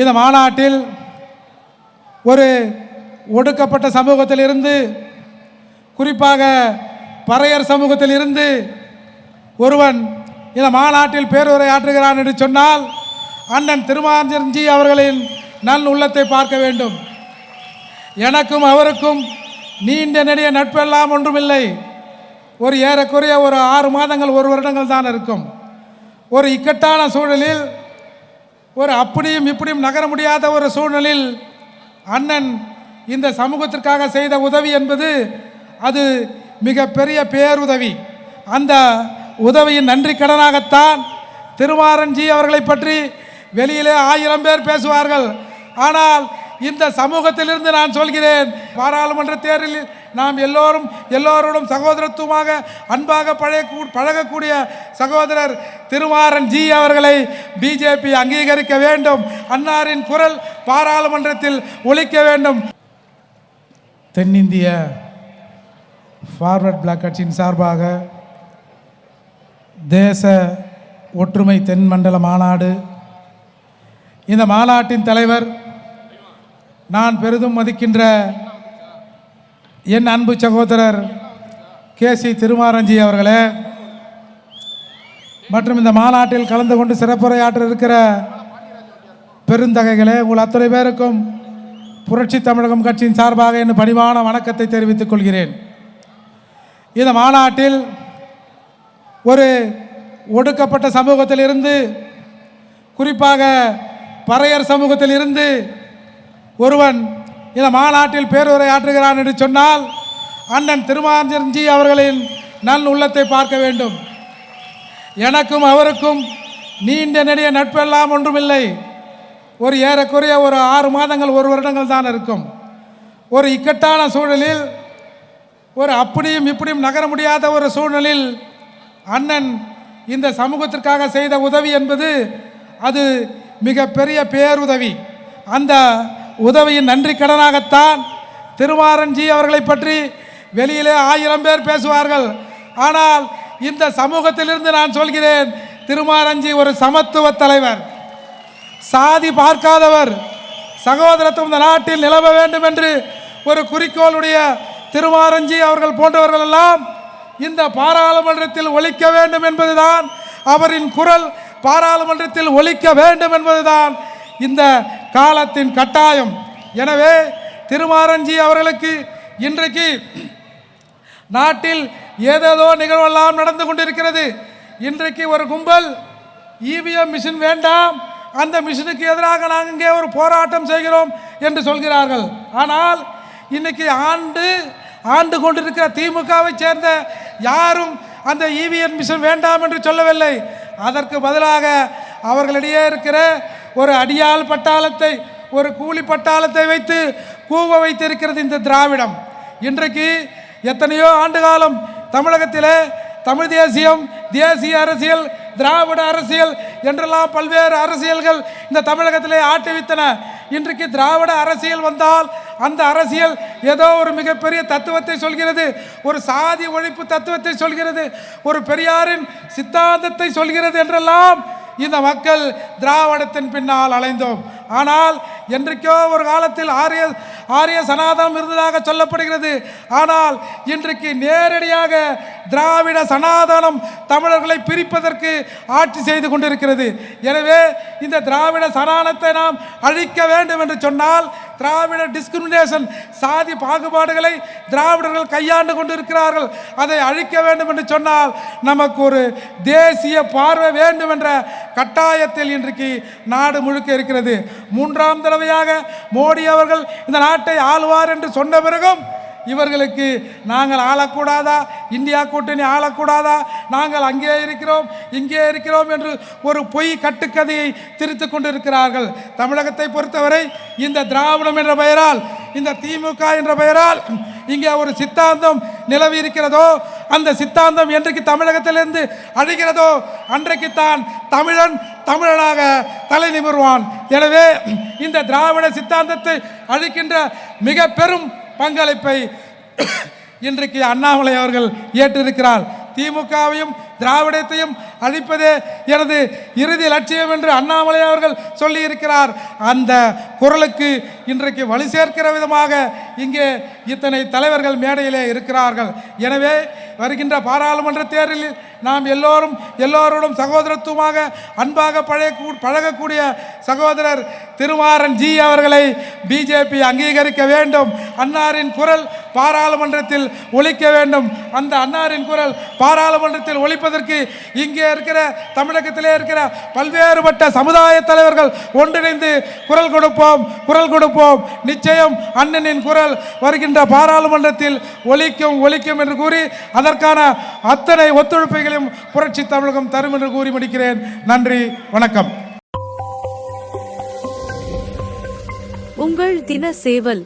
இந்த மாநாட்டில் ஒரு ஒடுக்கப்பட்ட சமூகத்திலிருந்து குறிப்பாக பறையர் சமூகத்தில் இருந்து ஒருவன் இந்த மாநாட்டில் பேருரை ஆற்றுகிறான் என்று சொன்னால் அண்ணன் திருமாஞ்சன்ஜி அவர்களின் நல் உள்ளத்தை பார்க்க வேண்டும். எனக்கும் அவருக்கும் நீண்ட நெடிய நட்பெல்லாம் ஒன்றுமில்லை. ஒரு ஏறக்குறைய ஒரு ஆறு மாதங்கள் ஒரு வருடங்கள் தான் இருக்கும். ஒரு இக்கட்டான சூழலில் ஒரு அப்படியும் இப்படியும் நகர முடியாத ஒரு சூழ்நிலையில் அண்ணன் இந்த சமூகத்திற்காக செய்த உதவி என்பது அது மிகப்பெரிய பேருதவி. அந்த உதவியின் நன்றி கடனாகத்தான் திருவாரன்ஜி அவர்களை பற்றி வெளியிலே ஆயிரம் பேர் பேசுவார்கள். ஆனால் இந்த சமூகத்திலிருந்து நான் சொல்கிறேன் பாராளுமன்ற தேர்தலில் நாம் எல்லோரும் எல்லோரோடும் சகோதரத்துவமாக அன்பாக பழைய பழகக்கூடிய சகோதரர் திருமாறன் ஜி அவர்களை பிஜேபி அங்கீகரிக்க வேண்டும். அன்னாரின் குரல் பாராளுமன்றத்தில் ஒழிக்க வேண்டும். தென்னிந்திய ஃபார்வர்ட் பிளாக் கட்சியின் சார்பாக தேச ஒற்றுமை தென் மண்டல மாநாடு. இந்த மாநாட்டின் தலைவர் நான் பெரிதும் மதிக்கின்ற என் அன்பு சகோதரர் கே சி திருமாரஞ்சி அவர்களே மற்றும் இந்த மாநாட்டில் கலந்து கொண்டு சிறப்புரையாற்ற இருக்கிற பெருந்தகைகளே உங்கள் அத்தனை பேருக்கும் புரட்சி தமிழகம் கட்சியின் சார்பாக என் பணிவான வணக்கத்தை தெரிவித்துக் கொள்கிறேன். இந்த மாநாட்டில் ஒரு ஒடுக்கப்பட்ட சமூகத்தில் இருந்து குறிப்பாக பறையர் சமூகத்தில் இருந்து ஒருவன் இந்த மாநாட்டில் பேருரை ஆற்றுகிறான் என்று சொன்னால் அண்ணன் திருமாஞ்சன்ஜி அவர்களின் நல் உள்ளத்தை பார்க்க வேண்டும். எனக்கும் அவருக்கும் நீண்ட நெடிய நட்பெல்லாம் ஒன்றுமில்லை. ஒரு ஏறக்குறைய ஒரு ஆறு மாதங்கள் ஒரு வருடங்கள் தான் இருக்கும். ஒரு இக்கட்டான சூழலில் ஒரு அப்படியும் இப்படியும் நகர முடியாத ஒரு சூழலில் அண்ணன் இந்த சமூகத்திற்காக செய்த உதவி என்பது அது மிகப்பெரிய பேருதவி. அந்த உதவியின் நன்றி கடனாகத்தான் திருமாரன்ஜி அவர்களை பற்றி வெளியிலே ஆயிரம் பேர் பேசுவார்கள். ஆனால் இந்த சமூகத்திலிருந்து நான் சொல்கிறேன் திருமாரஞ்சி ஒரு சமத்துவ தலைவர். சாதி பார்க்காதவர் சகோதரத்துவம் இந்த நாட்டில் நிலவ வேண்டும் என்று ஒரு குறிக்கோளுடைய திருமாரஞ்சி அவர்கள் போன்றவர்கள் எல்லாம் இந்த பாராளுமன்றத்தில் ஒழிக்க வேண்டும் என்பதுதான் அவரின் குரல். பாராளுமன்றத்தில் ஒழிக்க வேண்டும் என்பதுதான் இந்த காலத்தின் கட்டாயம். எனவே திருமாரஞ்சி அவர்களுக்கு இன்றைக்கு நாட்டில் ஏதேதோ நிகழ்வெல்லாம் நடந்து கொண்டிருக்கிறது. இன்றைக்கு ஒரு கும்பல் இவிஎம் மிஷின் வேண்டாம். அந்த மிஷினுக்கு எதிராக நாங்கள் இங்கே ஒரு போராட்டம் செய்கிறோம் என்று சொல்கிறார்கள். ஆனால் இன்னைக்கு ஆண்டு ஆண்டு கொண்டிருக்கிற திமுகவை சேர்ந்த யாரும் அந்த இவிஎம் மிஷின் வேண்டாம் என்று சொல்லவில்லை. அதற்கு பதிலாக அவர்களிடையே இருக்கிற ஒரு அடியாள் பட்டாளத்தை ஒரு கூலி பட்டாளத்தை வைத்து கூவ வைத்திருக்கிறது இந்த திராவிடம். இன்றைக்கு எத்தனையோ ஆண்டு காலம் தமிழகத்தில் தமிழ் தேசியம் தேசிய அரசியல் திராவிட அரசியல் என்றெல்லாம் பல்வேறு அரசியல்கள் இந்த தமிழகத்திலே ஆட்டுவித்தன இன்றைக்கு திராவிட அரசியல் வந்தால் அந்த அரசியல் ஏதோ ஒரு மிகப்பெரிய தத்துவத்தை சொல்கிறது ஒரு சாதி ஒழிப்பு தத்துவத்தை சொல்கிறது ஒரு பெரியாரின் சித்தாந்தத்தை சொல்கிறது என்றெல்லாம் இந்த மக்கள் திராவிடத்தின் பின்னால் அலைந்தோம். ஆனால் என்றைக்கோ ஒரு காலத்தில் ஆரிய ஆரிய சனாதனம் இருந்ததாக சொல்லப்படுகிறது. ஆனால் இன்றைக்கு நேரடியாக திராவிட சனாதனம் தமிழர்களை பிரிப்பதற்கு ஆட்சி செய்து கொண்டிருக்கிறது. எனவே இந்த திராவிட சனாதனத்தை நாம் அழிக்க வேண்டும் என்று சொன்னால் திராவிட டிஸ்கிரிமினேஷன் சாதி பாகுபாடுகளை திராவிடர்கள் கையாண்டு கொண்டிருக்கிறார்கள். அதை அழிக்க வேண்டும் என்று சொன்னால் நமக்கு ஒரு தேசிய பார்வை வேண்டும் என்ற கட்டாயத்தில் இன்றைக்கு நாடு முழுக்க இருக்கிறது. மூன்றாம் தடவையாக மோடி அவர்கள் இந்த நாட்டை ஆளுவார் என்று சொன்ன பிறகும் இவர்களுக்கு நாங்கள் ஆளக்கூடாதா? இந்தியா கூட்டணி ஆளக்கூடாதா? நாங்கள் அங்கே இருக்கிறோம் இங்கே இருக்கிறோம் என்று ஒரு பொய் கட்டுக்கதையை திரித்து கொண்டிருக்கிறார்கள். தமிழகத்தை பொறுத்தவரை இந்த திராவிடம் என்ற பெயரால் இந்த திமுக என்ற பெயரால் இங்கே ஒரு சித்தாந்தம் நிலவி இருக்கிறதோ அந்த சித்தாந்தம் என்றைக்கு தமிழகத்திலிருந்து அழிகிறதோ அன்றைக்குத்தான் தமிழன் தமிழனாக தலை நிமிர்வான். எனவே இந்த திராவிட சித்தாந்தத்தை அழிக்கின்ற மிக பெரும் பங்களிப்பை இன்றைக்கு அண்ணாமலை அவர்கள் ஏற்றிருக்கிறார். திமுகவையும் திராவிடத்தையும் அழிப்பதே எனது இறுதி லட்சியம் என்று அண்ணாமலை அவர்கள் சொல்லியிருக்கிறார். அந்த குரலுக்கு இன்றைக்கு வலு சேர்க்கிற விதமாக இங்கே இத்தனை தலைவர்கள் மேடையிலே இருக்கிறார்கள். எனவே வருகின்ற பாராளுமன்ற தேர்தலில் நாம் எல்லோரும் எல்லோரோடும் சகோதரத்துவமாக அன்பாக பழைய பழகக்கூடிய சகோதரர் திருமாறன் ஜி அவர்களை பிஜேபி அங்கீகரிக்க வேண்டும். அன்னாரின் குரல் பாராளுமன்றத்தில் ஒழிக்க வேண்டும். அந்த அன்னாரின் குரல் பாராளுமன்றத்தில் ஒலிப்பதற்கு இங்கே இருக்கிற தமிழகத்திலே இருக்கிற பல்வேறுபட்ட சமுதாய தலைவர்கள் ஒன்றிணைந்து குரல் கொடுப்போம் குரல் கொடுப்போம். நிச்சயம் அண்ணனின் குரல் வருகின்ற பாராளுமன்றத்தில் ஒலிக்கும் ஒலிக்கும் என்று கூறி அதற்கான அத்தனை ஒத்துழைப்புகளையும் புரட்சி தமிழகம் தரும் என்று கூறி முடிக்கிறேன். நன்றி வணக்கம். உங்கள் தின சேவல்